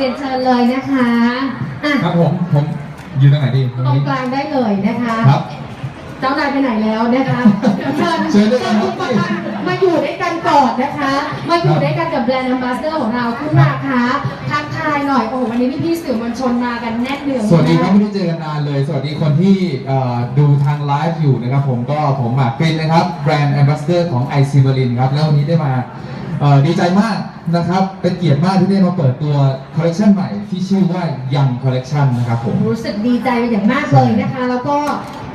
รียนเชิญเลยนะคะอะครับผมผมอยู่ตรงไหนดีตรงตรงนี้กลางได้เลยนะคะ ครับ เจ้านายไปไหนแล้วนะคะ เชิญเชิญด้วยกันคุณประกันมาอยู่ด้วยกันก่อนนะคะ มาอยู่ด้วยกันกับแบรนด์ a อ b บ s สเดอร์ของเราคุณมาคะทักทายหน่อย โอ้โหวันนี้พี่ๆสื่อมวลชนมากันแน่นเนืองสวัสดีครับมากไม่ได้เจอกันนานเลย สวัสดีคนที่เอ่อดูทางไลฟ์อยู่นะครับผมก็ผมหมากปรินนะครับแบรนด์แอมบาสเดอร์ของไอซีเบอรินครับแล้ววันนี้ได้มาเอ่อดีใจมาก นะครับ เป็นเกียรติมากที่ได้มาเปิดตัวคอลเลกชันใหม่ที่ชื่อว่ายังคอลเลกชันนะครับผม รู้สึกดีใจเป็นอย่างมากเลยนะคะ แล้วก็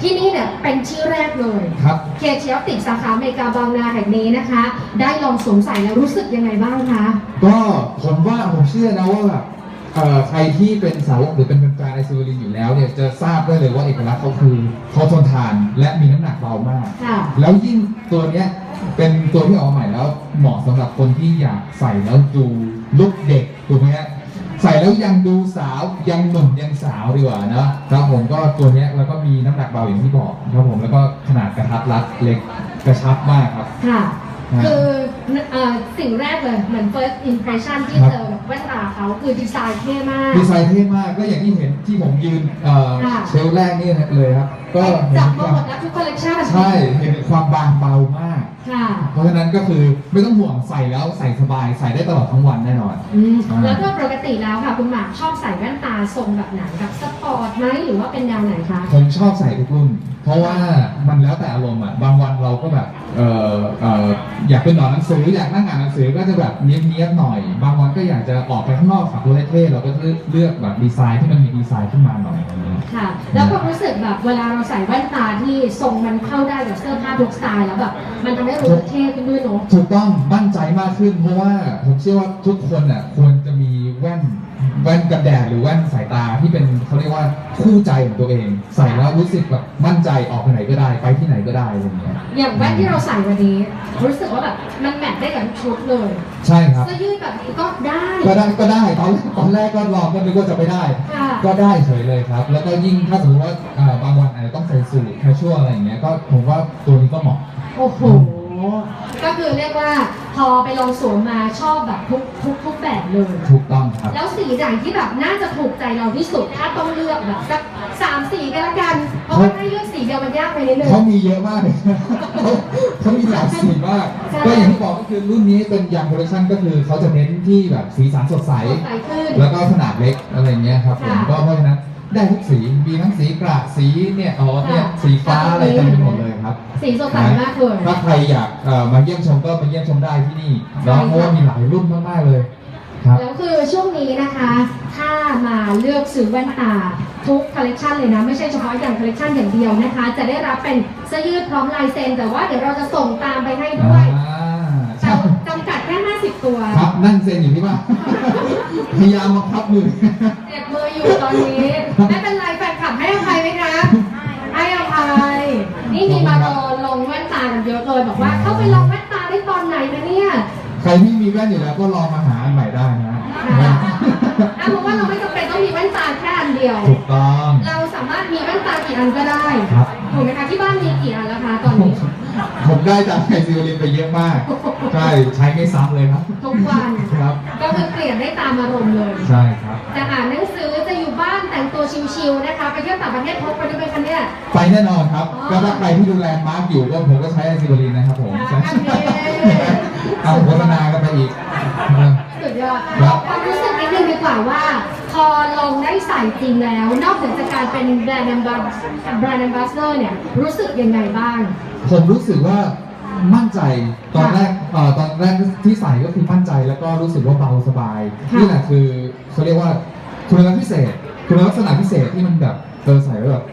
ที่นี่เนี่ยเป็นที่แรกเลยครับเคเชียติกสาขาอเมริกาบางนาแห่งนี้นะคะ ได้ลองสวมใส่แล้วรู้สึกยังไงบ้างคะ ก็ผมว่าผมเชื่อนะว่าแบบเอ่อ ใครที่เป็นสาวกหรือเป็นแฟนไอซีเบอรินอยู่แล้วเนี่ยจะทราบได้เลยว่าเอกลักษณ์เขาคือเขาทนทานและมีน้ำหนักเบามาก ค่ะแล้วยิ่งตัวเนี้ยเป็นตัวที่ออกมาใหม่แล้วเหมาะสำหรับคนที่อยากใส่แล้วดูลุกเด็กถูกไหมฮะใส่แล้วยังดูสาวยังหนุ่มยังสาวดีกว่านะครับผมก็ตัวเนี้ยแล้วก็มีน้ำหนักเบาอย่างที่บอกครับผมแล้วก็ขนาดกระทัดรัดเล็กกระชับมากครับ ค่ะฮะคือ เอ่อสิ่งแรกเลยเหมือน first impression ที่ครับเจอแว่นตาเขาคือดีไซน์เท่มาก ดีไซน์เท่มากก็อย่างที่เห็นที่ผมยืนเอ่อค่ะ เชลฟ์แรกนี่เลยครับ ก็เห็จับนคมาวามหมดแล้วทุกคอลเลคชัน ใช่เห็นความบางเบามาก ค่ะ เพราะฉะนั้นก็คือไม่ต้องห่วงใส่แล้วใส่สบายใส่ได้ตลอดทั้งวันแน่นอน อืมอ่า แล้วก็ปกติแล้วค่ะ คุณหมากชอบใส่แว่นตาทรงแบบไหนแบบสปอร์ตไหมหรือว่าเป็นแนวไหนคะ ผมชอบใส่ทุกรุ่น เพราะว่ามันแล้วแต่อารมณ์อะ บางวันเราก็แบบเออเอออยากเป็นหนอนหนังสืออยากนั่งอ่านหนังสือก็จะแบบเนี้ยบๆหน่อย บางวันก็อยากจะออกไปข้างนอกขับรถเท่ๆเราก็เลือกแบบดีไซน์ที่มันมีดีไซน์ขึ้นมาหน่อยอะไรเงี้ย ค่ะ แล้วความรู้สึกแบบเวลาเราใส่แว่นตาที่ทรงมันเข้าได้กับเสื้อผ้าทุกสไตล์แล้วแบบมันทำให้รู้สึกเท่ขึ้นด้วยเนาะ ถูกต้องมั่นใจมากขึ้นเพราะว่าผมเชื่อว่าทุกคนอะควรจะ แว่นกันแดดหรือแว่นสายตาที่เป็นเขาเรียกว่าคู่ใจของตัวเอง ใส่แล้วรู้สึกแบบมั่นใจออกไปไหนก็ได้ ไปที่ไหนก็ได้อะไรเงี้ยอย่างแว่นที่เราใส่วันนี้ รู้สึกว่าแบบมันแมทได้กับทุกชุดเลยใช่ครับ เสื้อยืดแบบนี้ก็ได้ก็ได้ก็ได้ตอนแรกตอนแรกก็ลองก็นึกว่าจะไม่ได้ ค่ะก็ได้เฉยเลยครับ แล้วก็ยิ่งถ้าสมมติว่าอ่าบางวันอาจจะต้องใส่สูทแคชชวลอะไรอย่างเงี้ยก็ผมว่าตัวนี้ก็เหมาะ โอ้โห ก็คือเรียกว่า พอไปลองสวมมาชอบแบบทุกทุกทุกแบบเลย ถูกต้องครับ แล้วสีไหนที่แบบน่าจะถูกใจเราที่สุดถ้าต้องเลือกแบบสักสามสีก็แล้วกัน เพราะว่าให้เลือกสีเดียวมันยากไปนิดนึง เขามีเยอะมากเลยเขาเขามีหลายสีมาก ใช่ ก็อย่างที่บอกก็คือรุ่นนี้เป็นยังคอลเลคชันก็คือเขาจะเน้นที่แบบสีสันสดใส สดใสขึ้น แล้วก็ขนาดเล็กอะไรเงี้ยครับผมค่ะ ก็เพราะฉะนั้น ได้ทุกสี มีทั้งสีกระสีเนี่ยอ๋อเนี่ยค่ะสีฟ้าอะไรเต็มไปหมดเลยครับ สีสดใสมากเลยถ้าใครอยากเอ่อมาเยี่ยมชมก็มาเยี่ยมชมได้ที่นี่ใช่เนาะค่ะเพราะว่ามีหลายรุ่นมากๆเลยครับแล้วคือช่วงนี้นะคะ ถ้ามาเลือกซื้อแว่นตาทุกคอลเลกชันเลยนะ ไม่ใช่เฉพาะอย่างคอลเลกชันอย่างเดียวนะคะ จะได้รับเป็นเสื้อยืดพร้อมลายเซ็น แต่ว่าเดี๋ยวเราจะส่งตามไปให้ด้วยอ่าแต่ใช่จำกัดแค่ 50 ตัวครับ นั่งเซ็นอยู่ที่บ้านพยายามมาพับมือ เจ็บมืออยู่ตอนนี้ ไม่เป็นไรแฟนคลับให้อภัยไหมคะให้อภัย นี่มีมารอลงแว่นตากันเยอะเลยบอกว่า เข้าไปลองแว่นตาได้ตอนไหนนะเนี่ย ใครที่มีแว่นอยู่แล้วก็ลองมาหาอันใหม่ได้นะค่ะอะเพราะว่าเราไม่ ดียว ถูกต้องเราสามารถมีแว่นตากี่อันก็ได้ครับถูกไหมคะที่บ้านมีกี่อันแล้วคะตอนผมนี้ผมได้จากไอซิโอลินไปเยอะมาก ใช่ใช้ไม่ซ้ำเลยครับ ทุกวัน ครับ ก็คือเปลี่ยนได้ตามอารมณ์เลย ใช่ครับ จะอ่านหนังสือจะอยู่บ้านแต่งตัวชิลๆนะคะ ไปเที่ยวต่างประเทศพกไปด้วยไหมคะเนี่ย ไปแน่นอนครับอ๋อก็ถ้าใครที่ดูแลมาร์กอยู่ก็ผมก็ใช้ไอซิโอลินนะครับผมใช่อันนี้ เอาโฆษณากันไปอีกสุดยอดครับความรู้สึกนิดนึงดีกว่าว่า พอลองได้ใส่จริงแล้ว นอกจากจะการเป็นแบรนด์แอมบาแบรนด์แอมบาสเดอร์เนี่ยรู้สึกยังไงบ้าง ผมรู้สึกว่ามั่นใจตอนแรกเอ่อตอนแรกที่ใส่ก็คือมั่นใจแล้วก็รู้สึกว่าเบาสบายค่ะนี่แหละคือเขาเรียกว่าคุณลักษณะพิเศษ คุณลักษณะพิเศษที่มันแบบเออใส่แล้วแบบ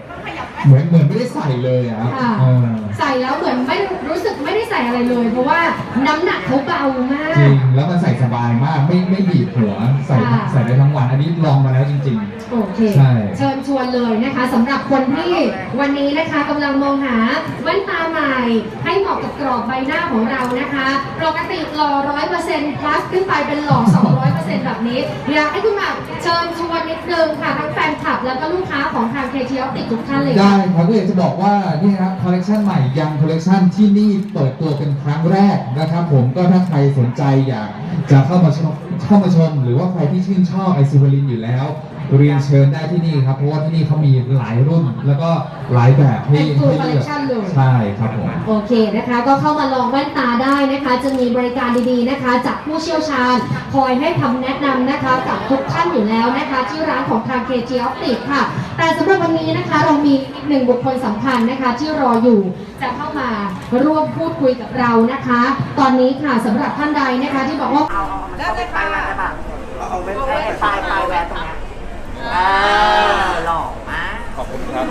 เหมือนเหมือนไม่ได้ใส่เลยอะครับค่ะเออ ใส่แล้วเหมือนไม่รู้สึกไม่ได้ใส่อะไรเลย เพราะว่าน้ำหนักเขาเบามาก จริง แล้วมันใส่สบายมาก ไม่ไม่บีบหัว ใส่ค่ะ ใส่ได้ทั้งวัน อันนี้ลองมาแล้วจริง โอเค ใช่ เชิญชวนเลยนะคะสำหรับคนที่วันนี้นะคะกำลังมองหาแว่นตาใหม่ ให้เหมาะกับกรอบใบหน้าของเรานะคะ ปกติหล่อร้อยเปอร์เซ็นต์ plus ขึ้นไปเป็นหล่อสองร้อยเปอร์เซ็นต์ แบบนี้อยากให้คุณหมากเชิญชวนนิดนึงค่ะทั้งแฟนคลับแล้วก็ลูกค้าของทางเคทีออติกทุกท่านเลยๆได้ครับก็อยากจะบอกว่านี่ครับคอลเลกชันใหม่ยังคอลเลกชันที่นี่เปิดตัวเป็นครั้งแรกนะครับผมก็ถ้าใครสนใจอยากจะเข้ามาชมเข้ามาชม หรือว่าใครที่ชื่นชอบไอซิวลินอยู่แล้ว เรียนเชิญได้ที่นี่ครับ เพราะว่าที่นี่เขามีหลายรุ่น แล้วก็หลายแบบให้เป็น full ให้เลือก collection เลย ใช่ครับผม โอเคนะคะ ก็เข้ามาลองแว่นตาได้นะคะ จะมีบริการดีๆนะคะ จากผู้เชี่ยวชาญ คอยให้คำแนะนำนะคะกับทุกท่านอยู่แล้วนะคะ ที่ร้านของทาง KG Optic ค่ะ แต่สำหรับวันนี้นะคะเรามีอีกหนึ่งบุคคลสำคัญนะคะ ที่รออยู่จะเข้ามาร่วมพูดคุยกับเรานะคะ ตอนนี้ค่ะสำหรับท่านใดนะคะที่บอกว่าเอาเอาเอาไปปลายแหวนได้ปะเอาเว้นไอ้ไอ้ปลายปลายแหวนตรงเนี้ยเออหล่อมาก ขอบคุณครับ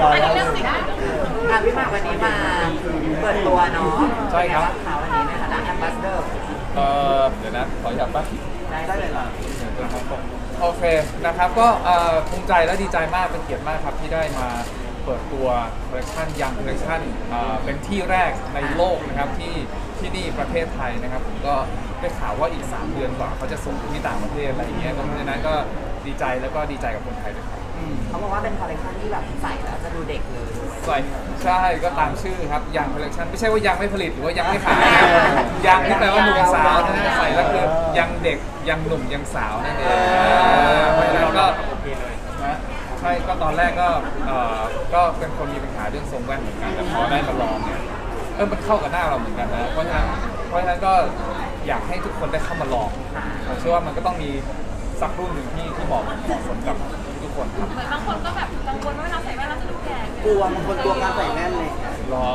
ย้อยแล้ว อะพี่หมากวันนี้มาเปิดตัวเนาะ ใช่ครับ เป็นไงางะวันนี้ในฐานะแอมบาสเดอร์ เออเดี๋ยวนะ ขอหยับปะ ได้ ได้เลย เลย ล่ะ โอเคนะครับก็เอ่อภูมิใจและดีใจมากเป็นเกียรติมากครับที่ได้มาเปิดตัวคอลเลคชันยังคอลเลคชันเป็นที่แรกในโลกนะครับที่ที่นี่ประเทศไทยนะครับผมก็ได้ข่าวว่าอีก 3 เดือนกว่าเขาจะส่งไปที่ต่างประเทศอะไรอย่างเงี้ยเพราะฉะนั้นก็ดีใจแล้วก็ดีใจกับคนไทยด้วยครับ เขาบอกว่าเป็นคอลเลคชันที่แบบใส่แล้วจะดูเด็กเลยใช่ใช่ก็ตามชื่อครับยังคอลเลคชันไม่ใช่ว่ายังไม่ผลิตหรือว่ายังไม่ขายนะยังที่แปลว่าหนุ่มสาวนะฮะใส่แล้วคือยังเด็กยังหนุ่มยังสาวนั่นเองเพราะฉะนั้นก็นะใช่ก็ตอนแรกก็เอ่อก็เป็นคนมีปัญหาเรื่องทรงแว่นเหมือนกันแต่พอได้มาลองเนี่ยเออมันเข้ากับหน้าเราเหมือนกันนะเพราะฉะนั้นเพราะฉะนั้นก็อยากให้ทุกคนได้เข้ามาลองผมเชื่อว่ามันก็ต้องมีสักรุ่นหนึ่งที่ที่เหมาะเหมาะสมกับทุก คนครับเหมือนบางคนก็แบบกังวลว่าเวลาใส่แว่นเราจะดูแก่กลัวบางคนกลัวการใส่แว่นเลยหรอ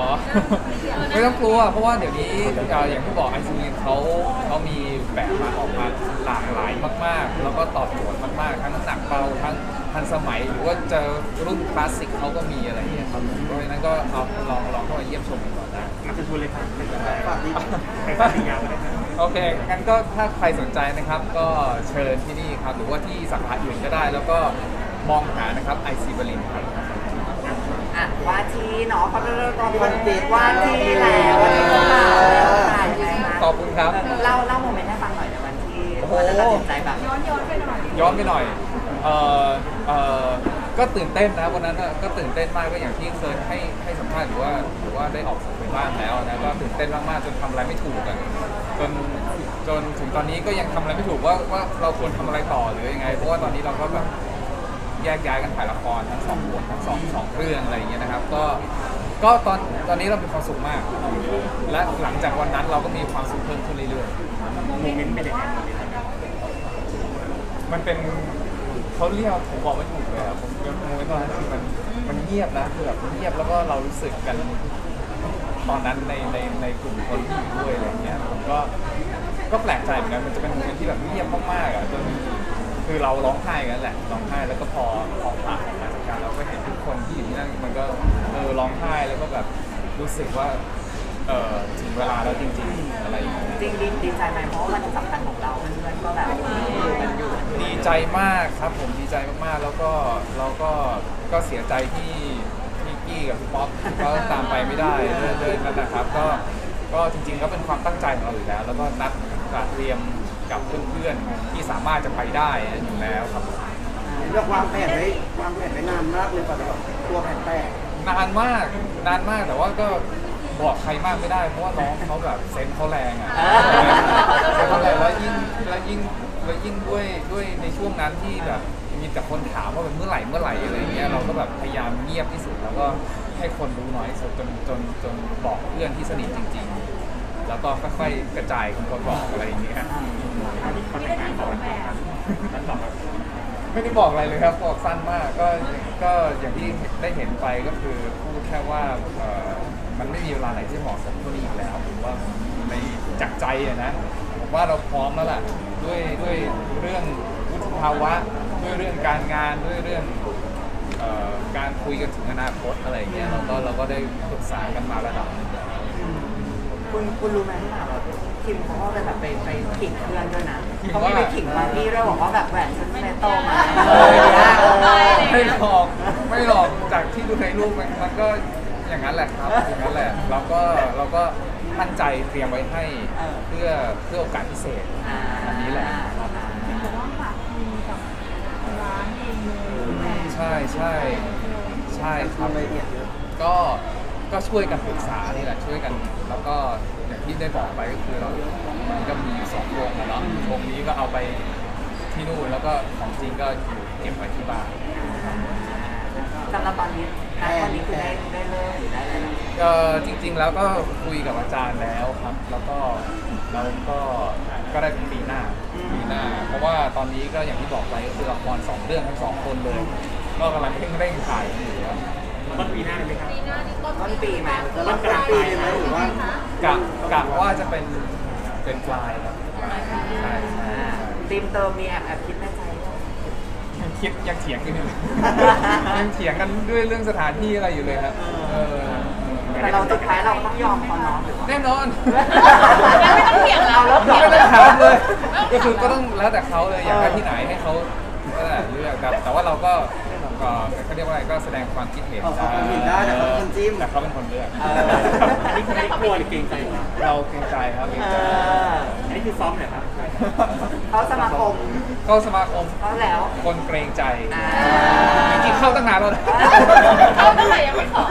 ไม่ต้องกลัว เพราะว่าเดี๋ยวนี้เอ่ออย่างที่บอกไอซูลินเขาเขามีแบบมาออกมาหลากหลายมาก ๆ แล้วก็ตอบโจทย์มาก ๆ ทั้งหนักเบาทั้งทันสมัย หรือว่าจะรุ่นคลาสสิกเขาก็มีอะไรอย่างเงี้ยครับเพราะฉะนั้นก็เอาลองลองเข้ามาเยี่ยมชมกันก่อนได้ มันจะชวนเลยครับฝากดีฝากดีงานมาได้ครับโอเค งั้นก็ถ้าใครสนใจนะครับ ก็เชิญที่นี่ครับ หรือว่าที่สาขาอื่นก็ได้ แล้วก็ มองหานะครับไอซีบรินครับ อะว่าที่เนาะเขาจะเริ่มตอนวันเด็กว่าที่แล้ววันนี้ก็มาแล้วค่ะยังไงคะขอบคุณครับ เล่าเล่าโมเมนต์ให้ฟังหน่อยในวันที่โอ้โหวันจะตัดสินใจแบบย้อนย้อนไปหน่อยย้อนไปหน่อย เอ่อ เอ่อ ก็ตื่นเต้นนะวันนั้นน่ะก็ตื่นเต้นมากก็อย่างที่เคยให้ให้สัมภาษณ์หรือว่าหรือว่าได้ออกสื่อไปบ้างแล้วนะก็ตื่นเต้นมากๆจนทำอะไรไม่ถูกอะจนจนถึงตอนนี้ก็ยังทำอะไรไม่ถูกว่าว่าเราควรทำอะไรต่อหรือยังไง เพราะว่าตอนนี้เราก็แบบ แยกย้ายกันถ่ายละครทั้งสองบททั้งสองสองเรื่องอะไรอย่างเงี้ยนะครับ ก็ก็ตอนตอนนี้เรามีความสุขมาก และหลังจากวันนั้นเราก็มีความสุขเพิ่มขึ้นเรื่อยๆโมเมนต์เป็นยังไงมันเป็นเขาเรียกผมบอกไม่ถูกเลยอะผมเป็นโมเมนต์ตอนนั้นคือมันมันเงียบนะคือแบบเงียบแล้วก็เรารู้สึกกัน ตอนนั้นในในในกลุ่มคนที่อยู่ด้วยอะไรเงี้ยผมก็ก็แปลกใจเหมือนกันมันจะเป็นโมเมนต์ที่แบบเงียบมากๆอะจน คือเราร้องไห้กันแหละร้องไห้แล้วก็พอพอผ่านมาจากการเราก็เห็นทุกคนที่อยู่ที่นั่นมันก็เออร้องไห้แล้วก็แบบรู้สึกว่าเออถึงเวลาแล้วจริงๆอะไรอย่างเงี้ย จริงดีดีใจไหมเพราะว่าวันสำคัญของเราเพื่อนๆก็แบบอยู่กันอยู่ดีใจมากครับผมดีใจมากๆ แล้วก็เราก็ก็เสียใจที่ที่กี้กับพี่ป๊อปก็ตามไปไม่ได้เรื่อยๆนั่นนะครับ ก็ก็จริงๆก็เป็นความตั้งใจของเราอยู่แล้ว แล้วก็นัดการเตรียม กับเพื่อนๆที่สามารถจะไปได้อยู่แล้วครับเลือกวางแผนไว้วางแผนไว้นานมากเลยกว่าจะแบบตัวแผนแตกนานมากนานมากแต่ว่าก็บอกใครมากไม่ได้เพราะว่าน้องเขาแบบเซนส์เขาแรงอะอ่าเซนส์เขาแรงแล้วยิ่งแล้วยิ่งแล้วยิ่งด้วยด้วยในช่วงนั้นที่แบบมีแต่คนถามว่าเป็นเมื่อไหร่เมื่อไหร่อะไรเงี้ยเราก็แบบพยายามเงียบที่สุดแล้วก็ให้คนรู้น้อยที่สุดจนจนจนบอกเพื่อนที่สนิทจริง ๆ แล้วก็ค่อยๆกระจายคนคนบอกอะไรอย่างเงี้ยไม่ได้มีของแบบไม่ได้บอกอะไรเลยครับบอกสั้นมากก็ก็อย่างที่ได้เห็นไปก็คือพูดแค่ว่าเอ่อมันไม่มีเวลาไหนที่เหมาะสมเท่านี้อีกแล้วผมว่าในจากใจอะนะผมว่าเราพร้อมแล้วล่ะด้วยด้วยเรื่องวุฒิภาวะ ด้วยเรื่องการงานด้วยเรื่องเอ่อการคุยกันถึงอนาคตอะไรอย่างเงี้ยเราก็เราก็ได้ปรึกษากันมาระดับหนึงแล้ว คุณคุณรู้ไหมที่หนาแบบคิมเขาก็ไปแบบไปไปขิงเพื่อนด้วยนะเขาไม่ไปขิงบาร์บี้ด้วยบอกว่าแบบแหวนฉันเซโตมาเออไม่หลอกไม่หลอกจากที่ดูในรูปมันมันก็อย่างนั้นแหละครับอย่างนั้นแหละเราก็เราก็ตั้งใจเตรียมไว้ให้เพื่อเพื่อโอกาสพิเศษอ่าอันนี้แหละครับแต่ว่าฝากมีกับร้านเองเลยใช่ใช่ใช่ครับทำละเอียดเยอะก็ ก็ช่วยกันปรึกษานี่แหละช่วยกัน แล้วก็อย่างที่ได้บอกไปก็คือเรามันก็มีสองวงนะเนาะวงนี้ก็เอาไปที่นู่นแล้วก็ของจริงก็อยู่เก็บไว้ที่บ้านสำหรับตอนนี้ณตอนนี้คือได้ได้เลิกหรือได้อะไรแล้วก็จริง ๆ แล้วก็คุยกับอาจารย์แล้วครับ แล้วก็เราก็ก็ได้เป็นปีหน้าปีหน้า เพราะว่าตอนนี้ก็อย่างที่บอกไปก็คือละครสองเรื่องทั้งสองคนเลย ก็กำลังเร่งเร่งถ่ายอยู่ครับ ต้นปีหน้าเลยไหมครับ ปีหน้านี่ต้นต้นปีไหมจะรับกลางปีเลยไหมหรือว่า กะกะว่าจะเป็นเป็นปลายครับใช่ใช่ใช่ทีมเติมมีแอบแอบคิดในใจว่ายังคิดยังเถียงกันอยู่เลยยังเถียงกันด้วยเรื่องสถานที่อะไรอยู่เลยครับเออแต่เราสุดท้ายเราต้องยอมเขาเนาะหรือว่าแน่นอนยังไม่ต้องเถียงแล้วแล้วไม่ต้องถามเลย ก็คือก็ต้องแล้วแต่เขาเลยอยากไปที่ไหนให้เขาก็ได้เลือกครับแต่ว่าเราก็ ก็เขาเรียกว่าอะไรก็แสดงความคิดเห็นเอาเอาความเห็นได้แต่เขาเป็นคนจิ้มแต่เขาเป็นคนเลือกเอออันนี้คือไม่กลัวหรือเกรงใจครับเราเกรงใจครับเกรงเอใจออันนี้คือซ้อมเหรอครับเขาสมาคมก็สมาคมเขาแล้ว คนเกรงใจอ่าจริงๆเข้าตั้งนานแล้วนะ เข้าตั้งแต่ยังไม่ขอ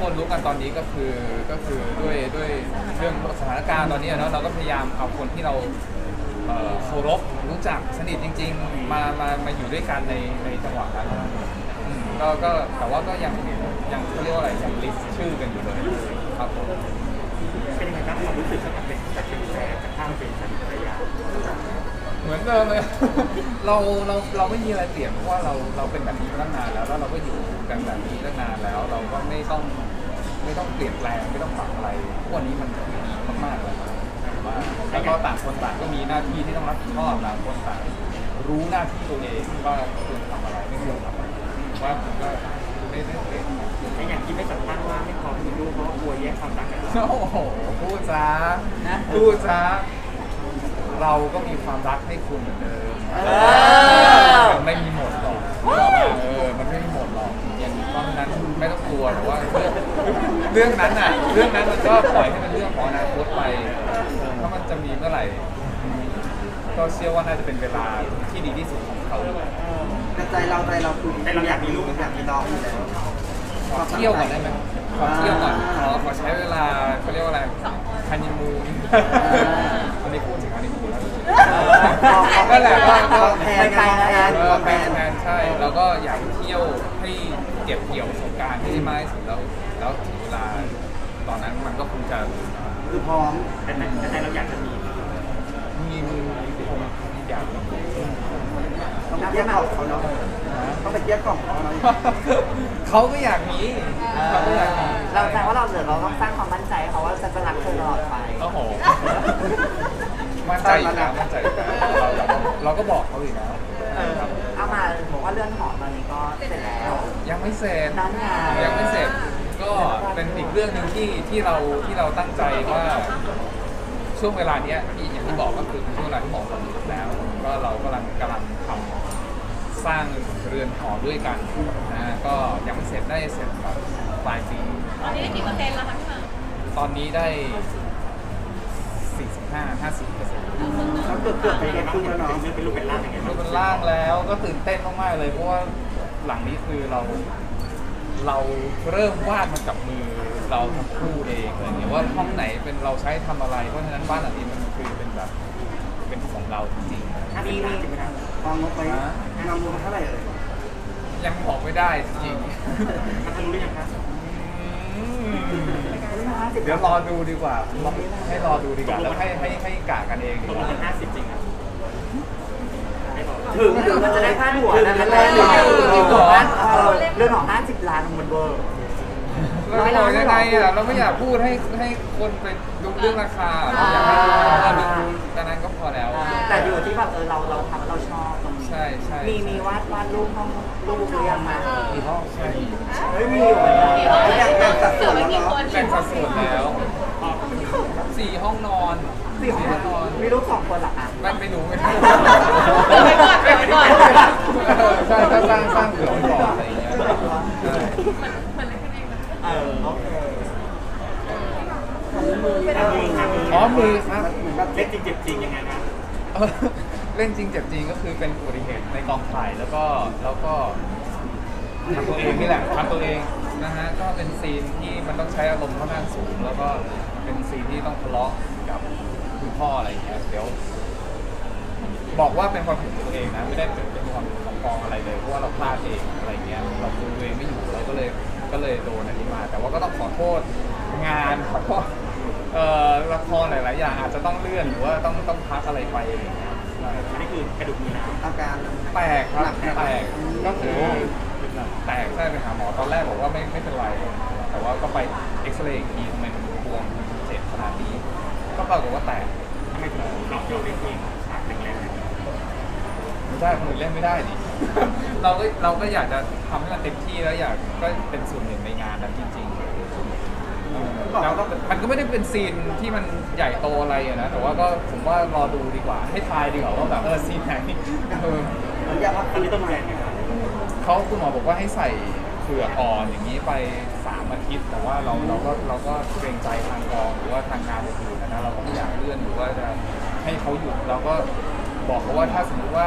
คนรู้กันตอนนี้ก็คือก็คือด้วยด้วยเรื่องสถานการณ์ตอนนี้เนาะเราก็พยายามเอาคนที่เราเอ่อเคารพรู้จักสนิทจริง ๆ มามามาอยู่ด้วยกันในในจังหวะนั้นอืมก็ก็แต่ว่าก็ยังยังเขาเรียกว่าอะไรยังลิสต์ชื่อกันอยู่เลยครับผม เป็นยังไงครับความรู้สึกกับเป็นกับเป็นแฟนกับข้ามเป็นสามีภรรยาเหมือนเดิมเลย เราเราเราไม่มีอะไรเปลี่ยนเพราะว่าเราเราเป็นแบบนี้มาตั้งนานแล้วแล้วเราก็อยู่กันแบบนี้ตั้งนานแล้ว เราก็ไม่ต้อง ไม่ต้องเปลี่ยนแปลงไม่ต้องปรับอะไรทุกวันนี้มันดีมากๆเลยว่าแล้วก็ต่างคนต่างก็มีหน้าที่ที่ต้องรับผิดชอบต่างคนต่างรู้หน้าที่ตัวเองว่าควรทำอะไรไม่ควรทำอะไรว่าผมก็ไม่ได้เปลี่ยนไอ้อย่างที่ไม่สัมภาษณ์ว่าไม่พร้อมมีลูกเพราะกลัวแยกความรักกันโอ้โหพูดซะนะพูดซะเราก็มีความรักให้คุณเหมือนเดิมเออไม่มีหมดหรอกเออมันไม่มีหมดหรอกอย่างเพราะฉะนั้นไม่ต้องกลัวแต่ว่าเรื่อง รื่องนั้นน่ะ เรื่องนั้นมันก็ปล่อยให้เป็นเรื่องของอนาคตไป ถ้ามันจะมีเมื่อไหร่ ก็เชื่อว่าน่าจะเป็นเวลาที่ดีที่สุดของเขาแต่ใจเราใจเราคือใจเราอยากมีลูกอยากมีน้องอยู่แล้วขอเที่ยวก่อนได้ไหมขอเที่ยวก่อนขอขอใช้เวลาเขาเรียกว่าอะไรฮันนีมูนวันนี้พูดถึงฮันนีมูนแล้วนั่นแหละก็ก็แพนกันแพนเออแฟนแฟนใช่ แล้วก็อยากเที่ยวให้เก็บเกี่ยวประสบการณ์ให้ได้มากที่สุดแล้วแล้วถึงเวลา ตอนนั้นมันก็คงจะคือพร้อมแต่ใจเราอยากจะมีมีคงอยากต้องเทียบกล่องเขาเนาะต้องไปเทียบกล่องเขาเนาะเขาก็อยากมีเขาก็อยากมีเราแต่ว่าเราเหลือเราต้องสร้างความมั่นใจเขาว่าจะจะรักเธอตลอดไปโอ้โหมั่นใจอยู่แล้วมั่นใจอยู่แล้วเราเราก็บอกเขาอยู่แล้วเออเอามาบอกว่าเรื่องหอตอนนี้ก็เสร็จแล้ว ยังไม่เสร็จนั่นไงยังไม่เสร็จ ก็เป็นอีกเรื่องหนึ่งที่ที่เราที่เราตั้งใจว่า ช่วงเวลาเนี้ยที่อย่างที่บอกก็คือเป็นช่วงเวลาที่เหมาะสมที่สุดแล้ว ก็เรากำลังกำลังทำสร้างเรือนหอด้วยกันนะก็ยังไม่เสร็จได้เสร็จแบบปลายปีตอนนี้ได้กี่เปอร์เซ็นต์แล้วคะพี่หมากตอนนี้ได้ 45 50เปอร์เซ็นต์เราเกือบเกือบไปกันครึ่งแล้วเนาะเป็นลูกเป็นร่างยังไงรูปเป็นร่างแล้วก็ตื่นเต้นมากๆเลย เพราะว่าหลังนี้คือเรา เราเริ่มวาดมันกับมือเราทั้งคู่เองอะไรเงี้ยว่าห้องไหนเป็นเราใช้ทำอะไร เพราะฉะนั้นบ้านหลังนี้มันคือเป็นแบบเป็นของเราจริงมีมีจริงไหมครับวางงบไปนำรวมเท่าไหร่เอ่ยๆยังบอกไม่ได้จริงมันทะลุหรือยังครับๆอืมเดี๋ยวรอดูดีกว่าลองให้รอดูดีกว่าแล้วให้ให้ให้กะกันเองดีตกกลงว่า มันห้าสิบจริงครับไม่บอก ถึงถึงมันจะได้ค่าหัวนะถึงแรกถึงเรื่องของบ้านเออเรื่องของห้าสิบล้านมันเวอร์ เราบอกยังไงอะเราไม่อยากพูดให้ให้คนไปดูเรื่องราคาเราอยากให้เราดูดังนั้นก็พอแล้ว แต่อยู่ที่แบบเออเราเราทำเราชอบตรงนี้ใช่ใช่มีมีวาดวาดรูปห้องรูปหรือยังมามีห้องใช่เฮ้ยมีอยู่เหมือนกันกี่ห้องแบ่งแบ่งสัดส่วนแล้วกี่เนาะคนแบ่งสัดส่วนแล้วสี่ห้องนอน สี่ห้องนอนมีลูกสองคนเหรอคะไม่ไม่รู้ไม่รู้ไปก่อนไปก่อน เออใช่ถ้าสร้างสร้างเผื่อไว้ก่อนอะไรอย่างเงี้ยใช่เหมือนเล่นกันเองนะเออโอเคอ๋อมือครับเหมือนแบบเล่นจริงเจ็บจริงยังไงนะเออเล่นจริงเจ็บจริงก็คือเป็นอุบัติเหตุในกองถ่ายแล้วก็แล้วก็ทำตัวเองนี่แหละทำตัวเองนะฮะก็เป็นซีนที่มันต้องใช้อารมณ์ค่อนข้างสูง แล้วก็เป็นซีนที่ต้องทะเลาะกับ พ่ออะไรอย่างเงี้ยเดี๋ยว บอกว่าเป็นความผิดของตัวเองนะไม่ได้เป็นเป็นความผิดของกองอะไรเลยเพราะว่าเราพลาดเองอะไรเงี้ยเราดูตัวเองไม่อยู่เราก็เลยก็เลยโดนอันนี้มา แต่ว่าก็ต้องขอโทษงานขอโทษเอ่อละครหลายๆอย่างอาจจะต้องเลื่อนหรือว่าต้องต้องพักอะไรไปอะไรเงี้ยใช่อันนี้คือกระดูกมีน้ำอาการแตกครับหนักไหมครับแตกก็คือแตกใช่ไปหาหมอตอนแรกบอกว่าไม่ไม่เป็นไร แต่ว่าก็ไปเอ็กซเรย์อีกทีทำไมมันบวมมันเจ็บขนาดนี้ ก็ปรากฏว่าแตก โยนเองฉากแรงไม่ได้คนอื่นเล่นไม่ได้ดิ เราก็เราก็อยากจะทำให้มันเต็มที่แล้วอยากก็เป็นส่วนหนึ่งในงานนั้นจริงๆเออแล้วก็มันก็ไม่ได้เป็นซีนที่มันใหญ่โตอะไรอะนะแต่ว่าก็ผมว่ารอดูดีกว่า ให้ทายดีกว่าว่าแบบเออซีนไหนเออ ๆอยากพักอันนี้ต้องแรงไงครับเขาคุณหมอบอกว่าให้ใส่เผือกอ่อนอย่างนี้ไปสามอาทิตย์ แต่ว่าเราเราก็เราก็เกรงใจทางกองหรือว่าทางงานอื่นๆนะเราก็ไม่อยากเลื่อนหรือว่าจะ ให้เขาหยุดเราก็บอกเขาว่าถ้าสมมติว่า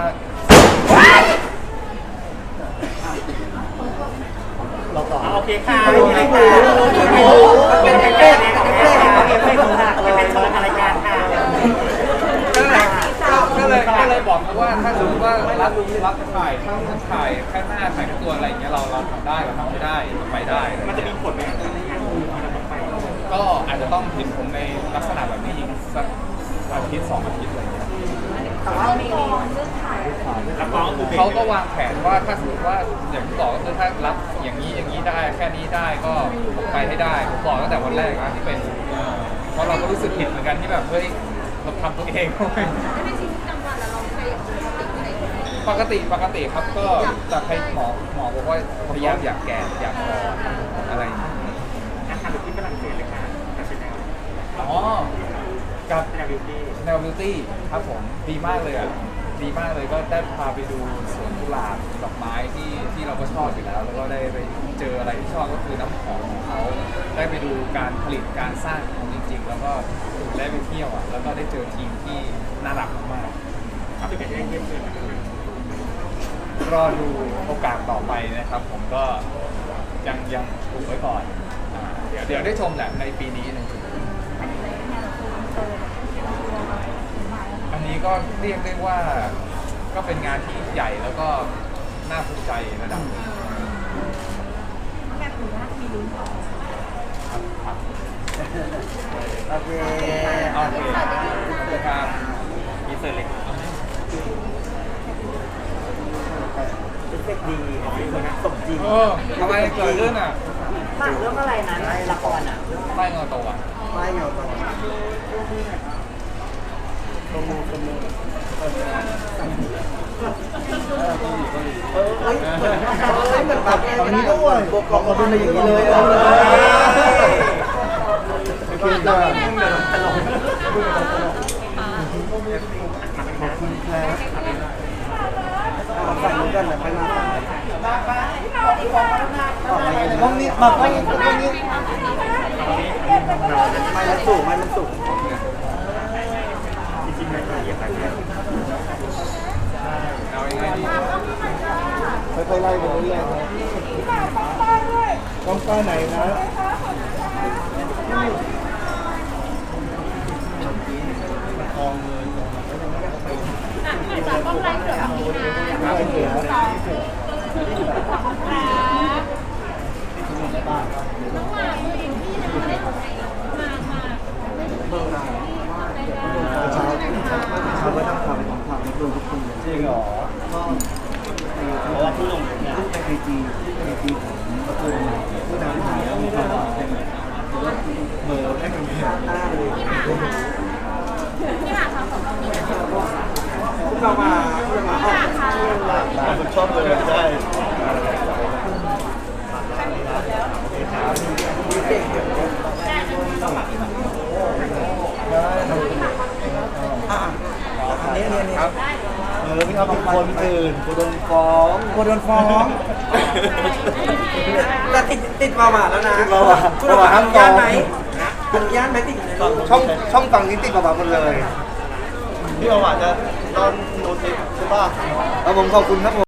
เราต่อโอเคค่ะไม่มีอะไรค่ะเป็นเป้เป็นเป้เป็นเป้ของหักเลยเป็นเชิญรายการค่ะก็เลยก็เลยก็เลยบอกเขาว่าถ้าสมมติว่ารับรับถ่ายข้างถ่ายแค่หน้าถ่ายแค่ตัวอะไรอย่างเงี้ยเราเราทำได้เราทำไม่ได้เราไปได้ มันจะมีผลไหมในงานคู่ที่เราต้องไปก็อาจจะต้องเห็นผมในลักษณะแบบนี้อีกสักอา ทิตย์สองอาทิตย์อะไรเงี้ยแต่ว่ามีรับรองก็คือเขาก็วางแผนว่าถ้าสมมติว่าอย่างที่บอกก็คือถ้ารับอย่างนี้อย่างนี้ได้แค่นี้ได้ก็ไปให้ได้ผมบอกตั้งแต่วันแรกนะที่เป็นเพราะเราก็รู้สึกผิดเหมือนกันที่แบบเฮ้ยเราทำตัวเองเข้าไปในชีวิตประจำวันเราใช้ปกติอะไรอย่างเงี้ยปกติปกติครับก็จะให้หมอหมอบอกว่าพยายามอยากแก่อยากอ่อนอะไรอย่างเงี้ย อาหารที่ฝรั่งเศสเลยค่ะกับชาแนลอ๋อ กับแนวบิวตี้แนวบิวตี้ครับผมดีมากเลยอะดีมากเลยก็ได้พาไปดูสวนกุหลาบดอกไม้ที่ที่เราก็ชอบอยู่แล้ว แล้วก็ได้ไปเจออะไรที่ชอบก็คือน้ำหอมของเขาได้ไปดูการผลิตการสร้างของจริง ๆ แล้วก็ได้ไปเที่ยวอะแล้วก็ได้เจอทีมที่น่ารักมากๆครับเป็นได้เยี่ยมเลยนะครับรอดูโอกาสต่อไปนะครับ ผมก็ยังยังปลูกไว้ก่อนอ่าเดี๋ยวเดี๋ยวได้ชมแหละในปีนี้นะ อันนี้ก็เรียกได้ว่าก็เป็นงานที่ใหญ่แล้วก็น่าภูมิใจระดับหนึ่งแค่ถือว่ามีลุ้นต่อครับครับโอเคโอเคครับมีเสร็จเลยเอฟเฟกต์ดีสมจริงเออทำไมเกิดเรื่องอะหนังเรื่องอะไรนะละครอะ ใต้เงาตะวันไม่เงาต่อตมูตมู เออเฮ้ยเหมือนเฮ้ยเหมือนแบบตอนนี้ด้วยบวกกองมาเป็นอะไรอย่างนี้เลยโอเคจ้าตลกขอบคุณครับใส่เหมือนกันนะไปมาห้องนี้มาห้องนี้ห้องนี้ไม่มันสูงไม่มันสูง ๆไม่ละเอียดอะไรเอายังไงดีค่อยๆไล่ไปเรื่อยๆครับกล้องป้าไหนนะกองเลยเหมือนจากต้องไล่เสือแบบนี้นะไม่เสียสองครับน้องหมากเลยที่นะหมากหมากเช้า ครับว่าต้องทำของความรวมทุกคนจริงเหรอก็เพราะว่าผู้ลงเนี่ยในไอจีในไอจีของประตูใหม่ผู้นำใหม่แล้วมีความเป็นเบอร์ให้กันเป็นหน้าเลยพี่หาทำของเราเนี่ยพวกเรามาพวกเรามาผมชอบเลยใช่อันนี้อันนี้ครับเออไม่เอาเป็นคนอื่นกูโดนฟ้องกูโดนฟ้องแต่ติดติดประมาทแล้วนะติดประมาทประมาทห้ามฟ้องไหมอนุญาตไหมติดช่องช่องฝั่งนี้ติดประมาทหมดเลยพี่ประมาทจะตอนหนูใช่ป่ะแล้วผมขอบคุณครับผม